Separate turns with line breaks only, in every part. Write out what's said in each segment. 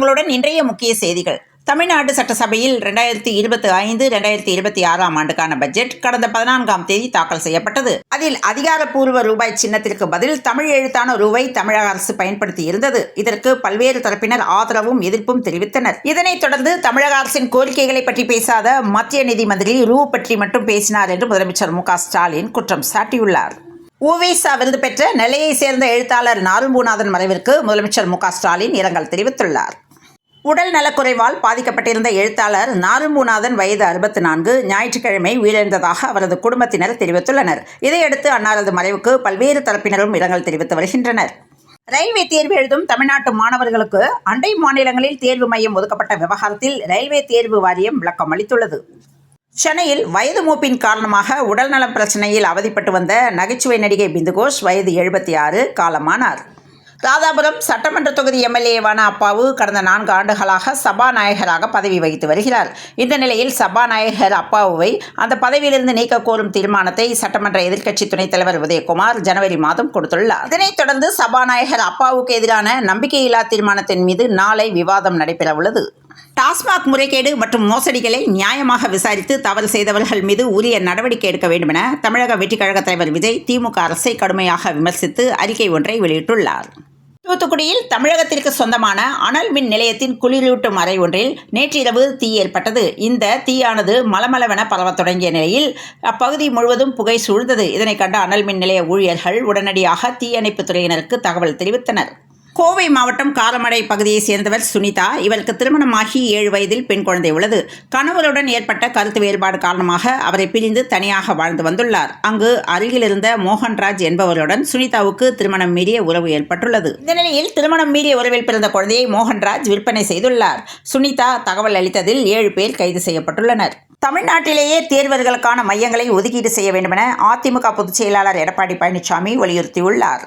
உங்களுடன் இன்றைய முக்கிய செய்திகள் தமிழ்நாடு சட்டசபையில் ரெண்டாயிரத்தி இருபத்தி ஐந்து ரெண்டாயிரத்தி இருபத்தி ஆறாம் ஆண்டுக்கான பட்ஜெட் கடந்த பதினான்காம் தேதி தாக்கல் செய்யப்பட்டது அதில் அதிகாரப்பூர்வ ரூபாய் சின்னத்திற்கு பதில் தமிழ் எழுத்தான ரூபாய் தமிழக அரசு பயன்படுத்தி இருந்தது இதற்கு பல்வேறு தரப்பினர் ஆதரவும் எதிர்ப்பும் தெரிவித்தனர் இதனைத் தொடர்ந்து தமிழக அரசின் கோரிக்கைகளை பற்றி பேசாத மத்திய நிதி மந்திரி ரூ பற்றி மட்டும் பேசினார் என்று முதலமைச்சர் மு ஸ்டாலின் குற்றம் சாட்டியுள்ளார் ஓவேசா விருது பெற்ற நெல்லையைச் சேர்ந்த எழுத்தாளர் நாரும்பூநாதன் மறைவிற்கு முதலமைச்சர் மு ஸ்டாலின் இரங்கல் தெரிவித்துள்ளார் உடல் நலக்குறைவால் பாதிக்கப்பட்டிருந்த எழுத்தாளர் நாரும்பூநாதன் வயது அறுபத்தி நான்கு ஞாயிற்றுக்கிழமை உயிரிழந்ததாக அவரது குடும்பத்தினர் தெரிவித்துள்ளனர் இதையடுத்து அன்னாரது மறைவுக்கு பல்வேறு தரப்பினரும் இரங்கல் தெரிவித்து வருகின்றனர் ரயில்வே தேர்வு எழுதும் தமிழ்நாட்டு மாணவர்களுக்கு அண்டை மாநிலங்களில் தேர்வு மையம் ஒதுக்கப்பட்ட விவகாரத்தில் ரயில்வே தேர்வு வாரியம் விளக்கம் அளித்துள்ளது சென்னையில் வயது மூப்பின் காரணமாக உடல்நலம் பிரச்சனையில் அவதிப்பட்டு வந்த நகைச்சுவை நடிகை பிந்துகோஷ் வயது எழுபத்தி ஆறு காலமானார் ராதாபுரம் சட்டமன்ற தொகுதி எம்எல்ஏவான அப்பாவு கடந்த நான்கு ஆண்டுகளாக சபாநாயகராக பதவி வகித்து வருகிறார் இந்த நிலையில் சபாநாயகர் அப்பாவுவை அந்த பதவியிலிருந்து நீக்க கோரும் தீர்மானத்தை சட்டமன்ற எதிர்க்கட்சி துணைத் தலைவர் உதயகுமார் ஜனவரி மாதம் கொடுத்துள்ளார் இதனைத் தொடர்ந்து சபாநாயகர் அப்பாவுக்கு எதிரான நம்பிக்கையில்லா தீர்மானத்தின் மீது நாளை விவாதம் நடைபெறவுள்ளது டாஸ்மாக் முறைகேடு மற்றும் மோசடிகளை நியாயமாக விசாரித்து தவறு செய்தவர்கள் மீது உரிய நடவடிக்கை எடுக்க வேண்டும் என தமிழக வெற்றிக்கழக தலைவர் விஜய் திமுக அரசை கடுமையாக விமர்சித்து அறிக்கை ஒன்றை வெளியிட்டுள்ளார் தூத்துக்குடியில் தமிழகத்திற்கு சொந்தமான அனல் மின் நிலையத்தின் குளிரூட்டும் அறை ஒன்றில் நேற்றிரவு தீ ஏற்பட்டது இந்த தீயானது மலமளவென பரவத் தொடங்கிய நிலையில் அப்பகுதி முழுவதும் புகை சூழ்ந்தது இதனை கண்ட அனல் மின் நிலைய ஊழியர்கள் உடனடியாக தீயணைப்புத் துறையினருக்கு தகவல் தெரிவித்தனர் கோவை மாவட்டம் காலமடை பகுதியைச் சேர்ந்தவர் சுனிதா இவருக்கு திருமணமாகி ஏழு வயதில் பெண் குழந்தை உள்ளது கணவருடன் ஏற்பட்ட கருத்து வேறுபாடு காரணமாக அவரை பிரிந்து தனியாக வாழ்ந்து வந்துள்ளார் அங்கு அருகில் இருந்த மோகன்ராஜ் என்பவருடன் சுனிதாவுக்கு திருமணம் மீறிய உறவு ஏற்பட்டுள்ளது இந்த நிலையில் திருமணம் மீறிய உறவில் பிறந்த குழந்தையை மோகன்ராஜ் விற்பனை செய்துள்ளார் சுனிதா தகவல் அளித்ததில் ஏழு பேர் கைது செய்யப்பட்டுள்ளனர் தமிழ்நாட்டிலேயே தேர்வர்களுக்கான மையங்களை ஒதுக்கீடு செய்ய வேண்டுமென அதிமுக பொதுச் செயலாளர் எடப்பாடி பழனிசாமி வலியுறுத்தியுள்ளார்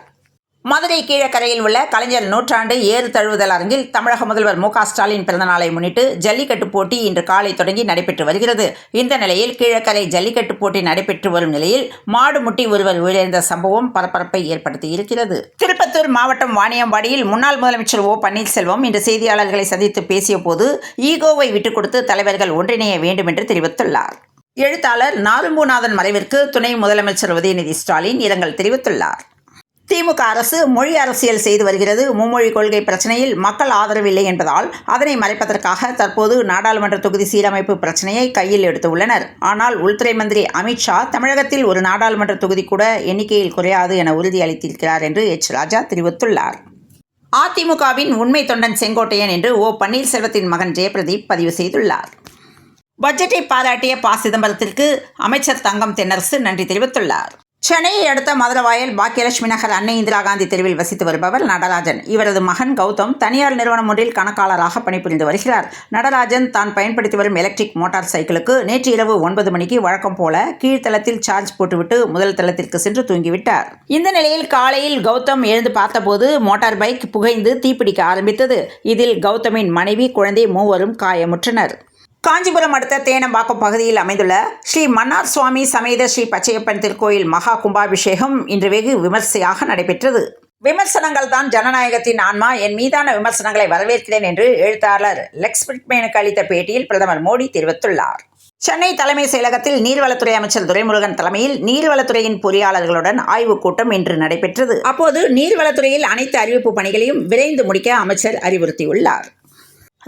மதுரை கீழக்கரையில் உள்ள கலைஞர் நூற்றாண்டு ஏறு தழுவுதல் அரங்கில் தமிழக முதல்வர் மு ஸ்டாலின் பிறந்தநாளை முன்னிட்டு ஜல்லிக்கட்டு போட்டி இன்று காலை தொடங்கி நடைபெற்று வருகிறது இந்த நிலையில் கீழக்கரை ஜல்லிக்கட்டு போட்டி நடைபெற்று வரும் நிலையில் மாடு முட்டி ஒருவர் உயிரிழந்த சம்பவம் பரபரப்பை ஏற்படுத்தி இருக்கிறது திருப்பத்தூர் மாவட்டம் வாணியம்பாடியில் முன்னாள் முதலமைச்சர் ஓ பன்னீர்செல்வம் இன்று செய்தியாளர்களை சந்தித்து பேசியபோது ஈகோவை விட்டுக் கொடுத்து தலைவர்கள் ஒன்றிணைய வேண்டும் என்று தெரிவித்துள்ளார் எழுத்தாளர் நாரும்பூநாதன் மறைவிற்கு துணை முதலமைச்சர் உதயநிதி ஸ்டாலின் இரங்கல் தெரிவித்துள்ளார் திமுக அரசு மொழி அரசியல் செய்து வருகிறது மும்மொழி கொள்கை பிரச்சனையில் மக்கள் ஆதரவில்லை என்பதால் அதனை மறைப்பதற்காக தற்போது நாடாளுமன்ற தொகுதி சீரமைப்பு பிரச்சனையை கையில் எடுத்துள்ளனர் ஆனால் உள்துறை மந்திரி அமித்ஷா தமிழகத்தில் ஒரு நாடாளுமன்ற தொகுதி கூட எண்ணிக்கையில் குறையாது என உறுதியளித்திருக்கிறார் என்று எச் ராஜா தெரிவித்துள்ளார் அதிமுகவின் உண்மை தொண்டன் செங்கோட்டையன் என்று ஓ பன்னீர்செல்வத்தின் மகன் ஜெயபிரதீப் பதிவு செய்துள்ளார் பட்ஜெட்டை பாராட்டிய ப சிதம்பரத்திற்கு அமைச்சர் தங்கம் தென்னரசு நன்றி தெரிவித்துள்ளார் சென்னையை அடுத்த மதுரவாயல் பாக்கியலட்சுமி நகர் அன்னை இந்திரா காந்தி தெருவில் வசித்து வருபவர் நடராஜன் இவரது மகன் கௌதம் தனியார் நிறுவனம் ஒன்றில் கணக்காளராக பணிபுரிந்து வருகிறார் நடராஜன் தான் பயன்படுத்தி வரும் எலக்ட்ரிக் மோட்டார் சைக்கிளுக்கு நேற்று இரவு ஒன்பது மணிக்கு வழக்கம் போல கீழ்த்தளத்தில் சார்ஜ் போட்டுவிட்டு முதல் தளத்திற்கு சென்று தூங்கிவிட்டார் இந்த நிலையில் காலையில் கௌதம் எழுந்து பார்த்தபோது மோட்டார் பைக் புகைந்து தீப்பிடிக்க ஆரம்பித்தது இதில் கௌதமின் மனைவி குழந்தை மூவரும் காயமுற்றனர் காஞ்சிபுரம் அடுத்த தேனம்பாக்கம் பகுதியில் அமைந்துள்ள ஸ்ரீ மன்னார் சுவாமி சமேத ஸ்ரீ பச்சையப்பன் திருக்கோயில் மகா கும்பாபிஷேகம் இன்று வெகு விமர்சையாக நடைபெற்றது விமர்சனங்கள் தான் ஜனநாயகத்தின் ஆன்மா என் மீதான விமர்சனங்களை வரவேற்கிறேன் என்று எழுத்தாளர் லெக்ஸ் பிட்மேனுக்கு அளித்த பேட்டியில் பிரதமர் மோடி தெரிவித்துள்ளார் சென்னை தலைமை செயலகத்தில் நீர்வளத்துறை அமைச்சர் துரைமுருகன் தலைமையில் நீர்வளத்துறையின் பொறியாளர்களுடன் ஆய்வுக் கூட்டம் இன்று நடைபெற்றது அப்போது நீர்வளத்துறையில் அனைத்து அறிவிப்பு பணிகளையும் விரைந்து முடிக்க அமைச்சர் அறிவுறுத்தியுள்ளார்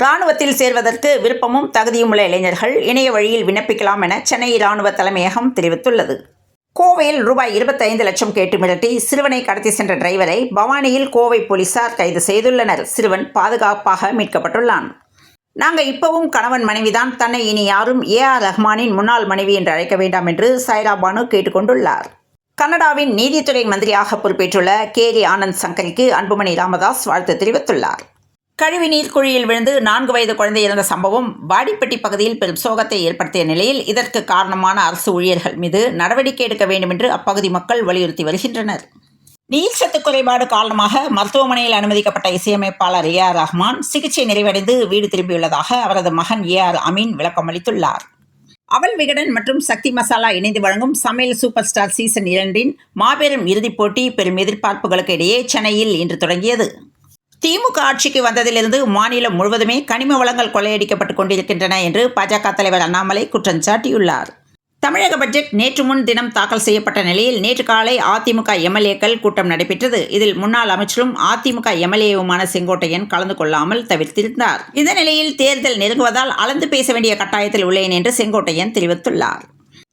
இராணுவத்தில் சேர்வதற்கு விருப்பமும் உள்ள இளைஞர்கள் இணைய வழியில் விண்ணப்பிக்கலாம் என சென்னை இராணுவ தலைமையகம் தெரிவித்துள்ளது கோவையில் ரூபாய் இருபத்தைந்து லட்சம் கேட்டு மிரட்டி சிறுவனை கடத்தி சென்ற டிரைவரை பவானியில் கோவை போலீசார் கைது செய்துள்ளனர் சிறுவன் பாதுகாப்பாக மீட்கப்பட்டுள்ளான் நாங்கள் இப்பவும் கணவன் மனைவிதான் தன்னை இனி யாரும் ஏ ஆர் ரஹ்மானின் முன்னாள் மனைவி என்று அழைக்க வேண்டாம் என்று சைரா பானு கேட்டுக்கொண்டுள்ளார் கனடாவின் நீதித்துறை மந்திரியாக பொறுப்பேற்றுள்ள கேரி ஆனந்த் சங்கரிக்கு அன்புமணி ராமதாஸ் வாழ்த்து தெரிவித்துள்ளார் கழிவு நீர் குழியில் விழுந்து நான்கு வயது குழந்தை இறந்த சம்பவம் வாடிப்பட்டி பகுதியில் பெரும் சோகத்தை ஏற்படுத்திய நிலையில் இதற்கு காரணமான அரசு ஊழியர்கள் மீது நடவடிக்கை எடுக்க வேண்டும் என்று அப்பகுதி மக்கள் வலியுறுத்தி வருகின்றனர் நீர்ச்சத்து குறைபாடு காரணமாக மருத்துவமனையில் அனுமதிக்கப்பட்ட இசையமைப்பாளர் ஏ ஆர் ரஹ்மான் சிகிச்சை நிறைவடைந்து வீடு திரும்பியுள்ளதாக அவரது மகன் ஏ ஆர் அமீன் விளக்கம் அளித்துள்ளார் அவல் விகடன் மற்றும் சக்தி மசாலா இணைந்து வழங்கும் சமையல் சூப்பர் ஸ்டார் சீசன் இரண்டின் மாபெரும் இறுதிப் போட்டி பெரும் எதிர்பார்ப்புகளுக்கு இடையே சென்னையில் இன்று தொடங்கியது திமுக ஆட்சிக்கு வந்ததிலிருந்து மாநிலம் முழுவதுமே கனிம வளங்கள் கொள்ளையடிக்கப்பட்டுக் கொண்டிருக்கின்றன என்று பாஜக தலைவர் அண்ணாமலை குற்றம் சாட்டியுள்ளார் தமிழக பட்ஜெட் நேற்று முன் தினம் தாக்கல் செய்யப்பட்ட நிலையில் நேற்று காலை அதிமுக எம்எல்ஏக்கள் கூட்டம் நடைபெற்றது இதில் முன்னாள் அமைச்சரும் அதிமுக எம்எல்ஏவுமான செங்கோட்டையன் கலந்து கொள்ளாமல் தவிர்த்திருந்தார் இந்த நிலையில் தேர்தல் நெருங்குவதால் அளந்து பேச வேண்டிய கட்டாயத்தில் உள்ளேன் என்று செங்கோட்டையன் தெரிவித்துள்ளார்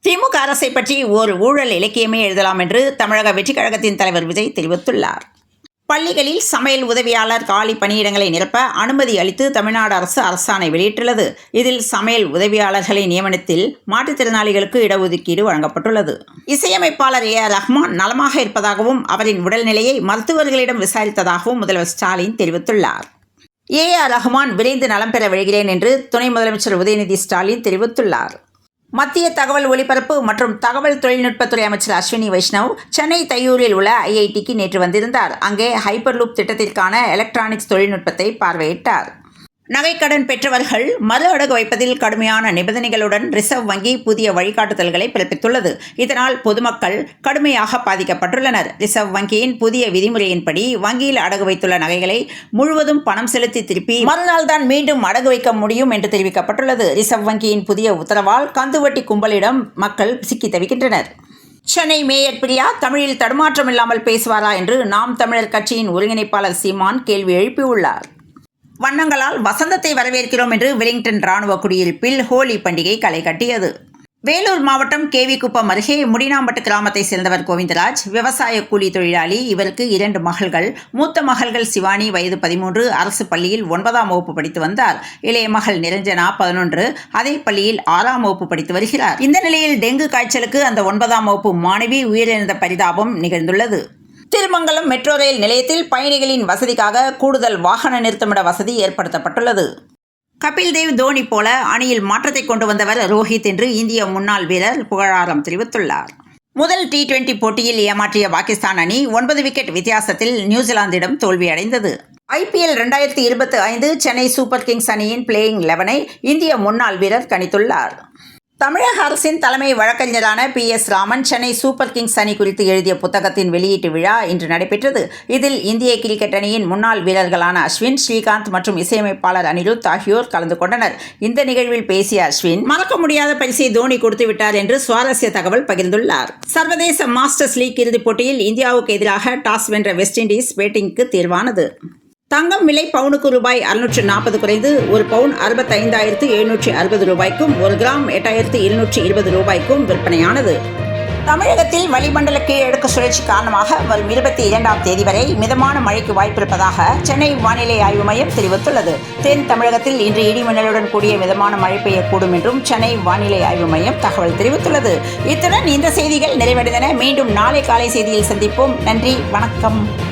திமுக அரசை பற்றி ஒரு ஊழல் இலக்கியமே எழுதலாம் என்று தமிழக வெற்றிக் கழகத்தின் தலைவர் விஜய் தெரிவித்துள்ளார் பள்ளிகளில் சமையல் உதவியாளர் காலி பணியிடங்களை நிரப்ப அனுமதி அளித்து தமிழ்நாடு அரசு அரசாணை வெளியிட்டுள்ளது இதில் சமையல் உதவியாளர்களை நியமனத்தில் மாற்றுத்திறனாளிகளுக்கு இடஒதுக்கீடு வழங்கப்பட்டுள்ளது இசையமைப்பாளர் ஏ ரஹ்மான் நலமாக இருப்பதாகவும் அவரின் உடல்நிலையை மருத்துவர்களிடம் விசாரித்ததாகவும் முதல்வர் ஸ்டாலின் தெரிவித்துள்ளார் ஏ ஆர் ரஹ்மான் விரைந்து நலம் பெற விழுகிறேன் என்று துணை முதலமைச்சர் உதயநிதி ஸ்டாலின் தெரிவித்துள்ளார் மத்திய தகவல் ஒலிபரப்பு மற்றும் தகவல் தொழில்நுட்பத்துறை அமைச்சர் அஸ்வினி வைஷ்ணவ் சென்னை தையூரில் உள்ள ஐஐடிக்கு நேற்று வந்திருந்தார் அங்கே ஹைப்பர்லூப் திட்டத்திற்கான எலக்ட்ரானிக்ஸ் தொழில்நுட்பத்தை பார்வையிட்டார் நகைக்கடன் பெற்றவர்கள் மறு அடகு வைப்பதில் கடுமையான நிபந்தனைகளுடன் ரிசர்வ் வங்கி புதிய வழிகாட்டுதல்களை பிறப்பித்துள்ளது இதனால் பொதுமக்கள் கடுமையாக பாதிக்கப்பட்டுள்ளனர் ரிசர்வ் வங்கியின் புதிய விதிமுறையின்படி வங்கியில் அடகு வைத்துள்ள நகைகளை முழுவதும் பணம் செலுத்தி திருப்பி மறுநாள் தான் மீண்டும் அடகு வைக்க முடியும் என்று தெரிவிக்கப்பட்டுள்ளது ரிசர்வ் வங்கியின் புதிய உத்தரவால் கந்துவட்டி கும்பலிடம் மக்கள் சிக்கி தவிக்கின்றனர் சென்னை மேயர் பிரியா தமிழில் தடுமாற்றம் இல்லாமல் பேசுவாரா என்று நாம் தமிழர் கட்சியின் ஒருங்கிணைப்பாளர் சீமான் கேள்வி எழுப்பியுள்ளார் வண்ணங்களால் வசந்தத்தை வரவேற்கிறோம் என்று வெலிங்டன் ராணுவ குடியிருப்பில் ஹோலி பண்டிகை களை கட்டியது வேலூர் மாவட்டம் கேவிக்குப்பம் அருகே முடினாம்பட்டு கிராமத்தை சேர்ந்தவர் கோவிந்தராஜ் விவசாய கூலி தொழிலாளி இவருக்கு இரண்டு மகள்கள் மூத்த மகள்கள் சிவானி வயது பதிமூன்று அரசு பள்ளியில் ஒன்பதாம் வகுப்பு படித்து வந்தார் இளைய மகள் நிரஞ்சனா பதினொன்று அதே பள்ளியில் ஆறாம் வகுப்பு படித்து வருகிறார் இந்த நிலையில் டெங்கு காய்ச்சலுக்கு அந்த ஒன்பதாம் வகுப்பு மாணவி உயிரிழந்த பரிதாபம் நிகழ்ந்துள்ளது திருமங்கலம் மெட்ரோ ரயில் நிலையத்தில் பயணிகளின் வசதிக்காக கூடுதல் வாகன நிறுத்தமிட வசதி ஏற்படுத்தப்பட்டுள்ளது கபில் தேவ் தோனி போல அணியில் மாற்றத்தை கொண்டு வந்தவர் ரோஹித் என்று இந்திய முன்னாள் வீரர் புகழாரம் தெரிவித்துள்ளார் முதல் டி டுவெண்டி போட்டியில் ஏமாற்றிய பாகிஸ்தான் அணி ஒன்பது விக்கெட் வித்தியாசத்தில் நியூசிலாந்திடம் தோல்வியடைந்தது ஐபிஎல் ரெண்டாயிரத்தி இருபத்தி ஐந்து சென்னை சூப்பர் கிங்ஸ் அணியின் பிளேயிங் லெவனை இந்திய முன்னாள் வீரர் கணித்துள்ளார் தமிழக அரசின் தலைமை வழக்கறிஞரான P S Raman Chennai super kings அணி குறித்து எழுதிய புத்தகத்தின் வெளியீட்டு விழா இன்று நடைபெற்றது இதில் இந்திய கிரிக்கெட் அணியின் முன்னாள் வீரர்களான அஸ்வின் ஸ்ரீகாந்த் மற்றும் இசையமைப்பாளர் அனிருத் ஆகியோர் கலந்து கொண்டனர் இந்த நிகழ்வில் பேசிய அஸ்வின் மறக்க முடியாத பரிசை தோனி கொடுத்து விட்டார் என்று சுவாரஸ்ய தகவல் பகிர்ந்துள்ளார் சர்வதேச மாஸ்டர்ஸ் லீக் இறுதிப் போட்டியில் இந்தியாவுக்கு எதிராக டாஸ் வென்ற வெஸ்ட் இண்டீஸ் பேட்டிங்க்கு தீர்வானது தங்கம் விலை பவுனுக்கு ரூபாய் அறுநூற்று நாற்பது குறைந்து ஒரு பவுன் அறுபத்தைந்தாயிரத்து எழுநூற்றி அறுபது ரூபாய்க்கும் ஒரு கிராம் எட்டாயிரத்து இருநூற்றி இருபது ரூபாய்க்கும் விற்பனையானது தமிழகத்தில் வளிமண்டல கீழடுக்கு சுழற்சி காரணமாக வரும் இருபத்தி இரண்டாம் தேதி வரை மிதமான மழைக்கு வாய்ப்பிருப்பதாக சென்னை வானிலை ஆய்வு மையம் தெரிவித்துள்ளது தென் தமிழகத்தில் இன்று இடிமின்னலுடன் கூடிய மிதமான மழை பெய்யக்கூடும் என்றும் சென்னை வானிலை ஆய்வு மையம் தகவல் தெரிவித்துள்ளது இத்துடன் இந்த செய்திகள் நிறைவடைந்தன மீண்டும் நாளை காலை செய்தியில் சந்திப்போம் நன்றி வணக்கம்